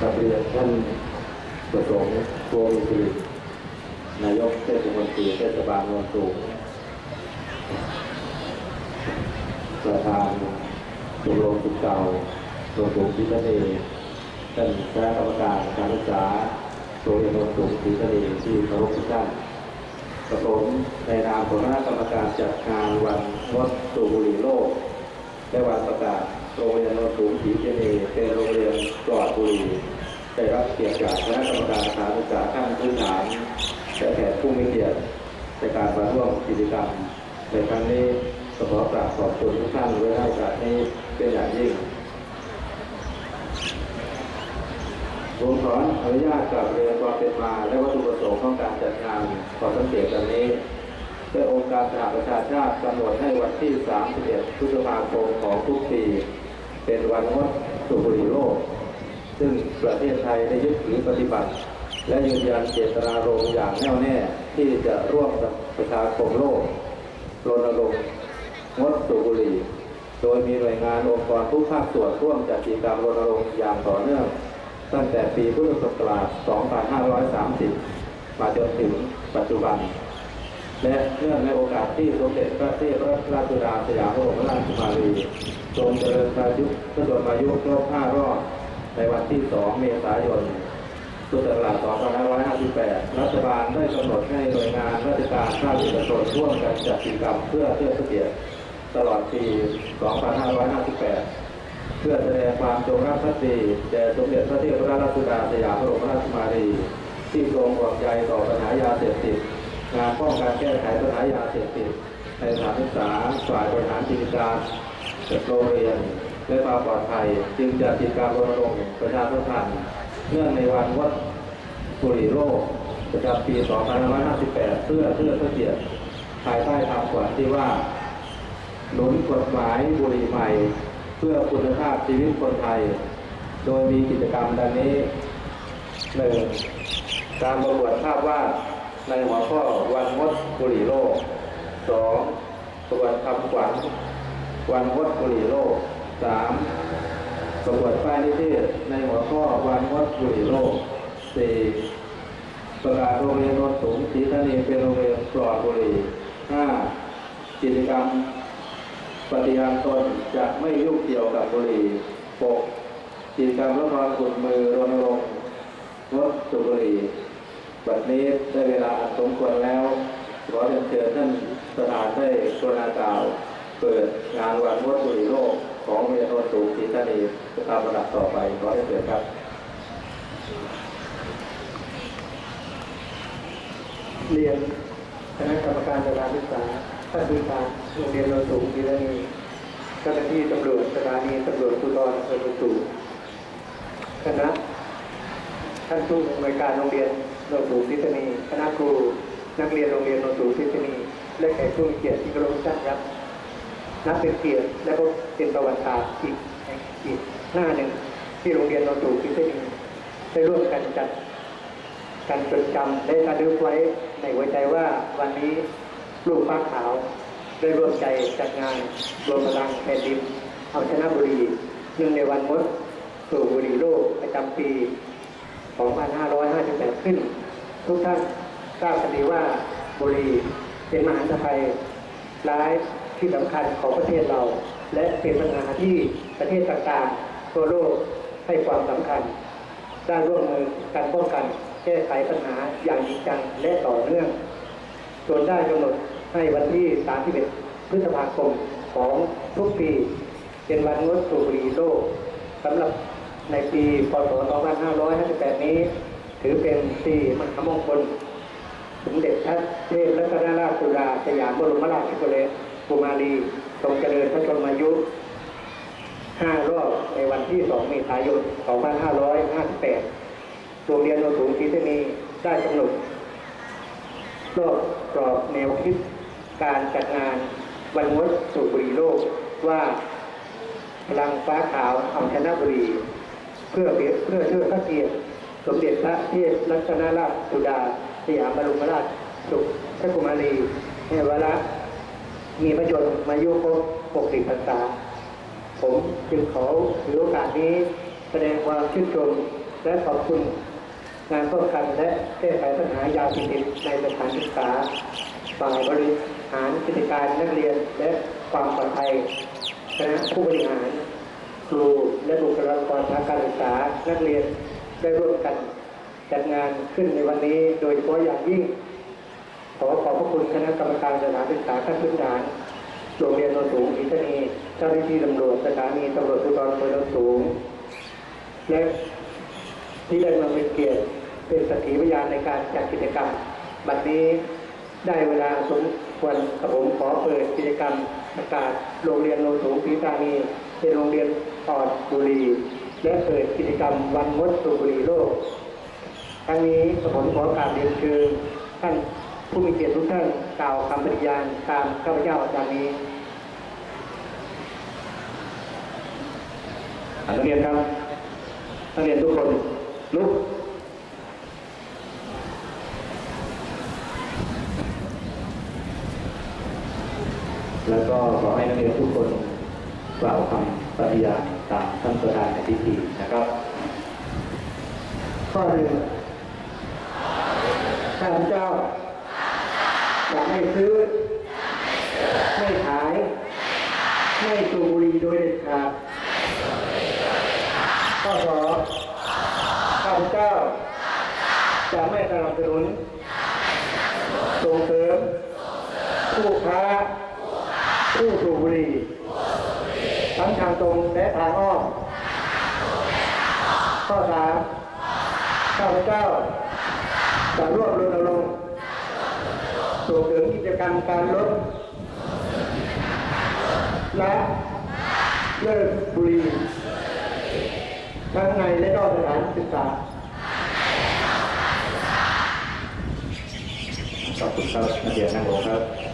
กับเรียนท่านประสงค์โพวิธีนายกเทศมนตรีเทศบาลนนสูประธานชมรมสุขเก่าโนนสูงพิทะเลท่านคณะกรรมการการศึกษาโรงเรียนโนนสูงพิทะเลที่เคารพทุกท่านกับผมในนามของคณะกรรมการจัดงานวันงดสูบบุหรี่โลก และวันประกาศโรงเรียนโนนสูงศรีเจนีเป็นโรงเรียนปลอดบุหรี่ได้รับเกียรติจากคณะกรรมการสถานศึกษาขั้นพื้นฐานและแขกผู้มีเกียรติในการมาร่วมกิจกรรม ในครั้งนี้ก็ขอกราบขอบคุณทุกท่านไว้ในโอกาสนี้เป็นอย่างยิ่งผมขออนุญาตกลับเรียนความเป็นมาและวัตถุประสงค์ของการจัดงานขอสังเกตดังนี้ โดยองค์การสหประชาชาติกำหนดให้วันที่ 31 พฤษภาคมของทุกปี เป็นวันงดสูบบุหรี่โลก ซึ่งประเทศไทยได้ยึดถือปฏิบัติ และยืนยันเจตนารมณ์อย่างแน่วแน่ที่จะร่วมกับประชาคมโลกรณรงค์งดสูบบุหรี่ โดยมีหน่วยงานองค์กรทุกภาคส่วนร่วมจัดกิจกรรมรณรงค์อย่างต่อเนื่อง ตั้งแต่ปีพุทธศักราช 2530 มาจนถึงปัจจุบัน และเนื่องในโอกาสที่สมเด็จพระเทพรัตนราชสุดาสยามบรมราชกุมารีทรงเจริญพระยุพระชนมายุครบ5รอบ ในวันที่ 2 เมษายนพุทธศักราช2558 รัฐบาลได้กำหนดให้หน่วยงานราชการภาคเอกชนร่วมกันจัดกิจกรรมเพื่อเทิดพระเกียรติตลอดปี 2558 เพื่อแสดงความจงรักภักดีแด่สมเด็จพระเทพรัตนราชสุดาสยามบรมราชกุมารีที่ทรงห่วงใยต่อปัญหายาเสพติด งานป้องกันแก้ไขปัญหายาเสพติดในสถานศึกษาฝ่ายบริหารกิจการโรงเรียนและความปลอดภัย จึงจัดกิจกรรมรณรงค์ประชาสัมพันธ์เนื่องในวันวัดบุรีโลกประจำปี 2558 เพื่อเพื่อเพื่อเกียรติภายใต้คำขวัญที่ว่า หนุนกฎหมายบุรีใหม่ เพื่อคุณภาพชีวิตคนไทย โดยมีกิจกรรมดังนี้หนึ่งการประกวดภาพวาด ในหัวข้อวันงดบุหรี่โลกสองประกวดคำขวัญวันงดบุหรี่โลกสามประกวดป้ายนิเทศในหัวข้อวันงดบุหรี่โลกสี่ประกาศโรงเรียนโนนสูงศรีธานีเป็นโรงเรียนปลอดบุหรี่ห้ากิจกรรมปฏิญาณตนจะไม่ยุ่งเกี่ยวกับบุหรี่ปกกิจกรรมลดความขุ่นมือรณรงค์งดสูบบุหรี่ บัดนี้ได้เวลาสมควรแล้ว ขอเรียนเชิญท่านประธานได้กรุณากล่าว เปิดงานวันงดบุรีโลกของเรียนโนสูงศรีธานีตามระดับต่อไป ขอเรียนเชิญครับเรียนคณะกรรมการสถานศึกษาท่านผู้การโรงเรียนโนสูงทีละนีเจ้าหน้าที่ตำรวจสถานีตำรวจภูธรอำเภอโนนสูงคณะท่านผู้อำนวยการโรงเรียน โนนสูงทิศนีคณะครู นักเรียนโรงเรียนโนนสูงทิศนีและแขกผู้มีเกียรติที่เคารพทุกท่านครับนับเป็นเกียรติและก็เป็นประวัติศาสตร์อีกอีกหน้าหนึ่งที่โรงเรียนโนนสูงทิศนีได้ร่วมกันจัดการจดจำได้ระลึกไว้ในหัวใจว่าวันนี้ลูกฟ้าขาวได้ร่วมใจจัดงานรวมพลังแผ่นดินเอาชนะบุรีเนื่องในวันงดสู่บุรีโลกประจำปี 2558 ขึ้น ทุกท่านทราบกันดีว่าบุรีเป็นมหันตภัยร้ายที่สำคัญของประเทศเรา และเป็นปัญหาที่ประเทศต่างๆทั่วโลกให้ความสำคัญด้านร่วมมือกันป้องกันแก้ไขปัญหาอย่างจริงจังและต่อเนื่องจนได้กำหนดให้วันที่ 31 พฤษภาคมของทุกปี เป็นวันงดสูบบุหรี่โลกสำหรับ ในปีพศ 2558 นี้ ถือเป็นปีมหามงคล สมเด็จพระเทพรัตนราชสุดาสยามบรมราชกุมารีทรงเจริญพระชนมายุ 5 รอบในวันที่ 2 เมษายน 2558 โรงเรียนโนสูงศรีธานีได้กำหนดรอบกรอบแนวคิดการจัดงานวันงดสูบบุหรี่โลกว่าพลังฟ้าขาวเอาชนะบุรี เพื่อเพื่อเชิดพระเกียรติสมเด็จพระเทพรัตนราชสุดาสยามบรมราชสุพระกุมารีในวาระมีพระชนมายุครบ60พรรษา ผมจึงขอถือโอกาสนี้แสดงความชื่นชมและขอบคุณงานป้องกันและแก้ไขปัญหายาเสพติดในสถานศึกษาฝ่ายบริหารกิจการนักเรียนและความปลอดภัยคณะผู้บริหาร ครูและบุคลากรทางการศึกษานักเรียนได้ร่วมกันจัดงานขึ้นในวันนี้ โดยเฉพาะอย่างยิ่ง ขอขอบพระคุณคณะกรรมการสถานศึกษาขั้นพื้นฐานโรงเรียนโนนสูงอินทนีเจ้าหน้าที่ตำรวจสถานีตำรวจภูธรโนนสูง และที่ได้มาเป็นเกียรติเป็นสักขีพยานในการจัดกิจกรรม บัดนี้ได้เวลาสมควรกับผมขอเปิดกิจกรรมประกาศโรงเรียนโนนสูงศรีธานี เป็นโรงเรียนปลอดบุหรีและเปิดกิจกรรมวันงดสูบบุหรี่โลกทั้งนี้ผมขอกราบเรียนเชิญท่านผู้มีเกียรติทุกท่านกล่าวคำปฏิญาณตามข้าพเจ้าอาจารย์นี้นักเรียนครับนักเรียนทุกคนลุกแล้วก็ขอให้นักเรียนทุกคน กล่าวคำปฏิญาณตามท่านประธานในพิธีนะครับ ข้อหนึ่งข้าพเจ้าจะไม่ซื้อ ไม่ขาย ไม่สูบบุหรี่โดยเด็ดขาดข้อสองข้าพเจ้าจะไม่สนับสนุนส่งเสริมผู้ค้า ผู้สูบบุหรี่ทั้งทางตรงและทางอ้อม ข้อสามข้าพเจ้าจะร่วมรณรงค์ส่งเสริมกิจกรรมการลดและเลิกบุหรี่ทั้งในและนอกสถานศึกษาขอบคุณครับนักเรียนนั่งลงครับ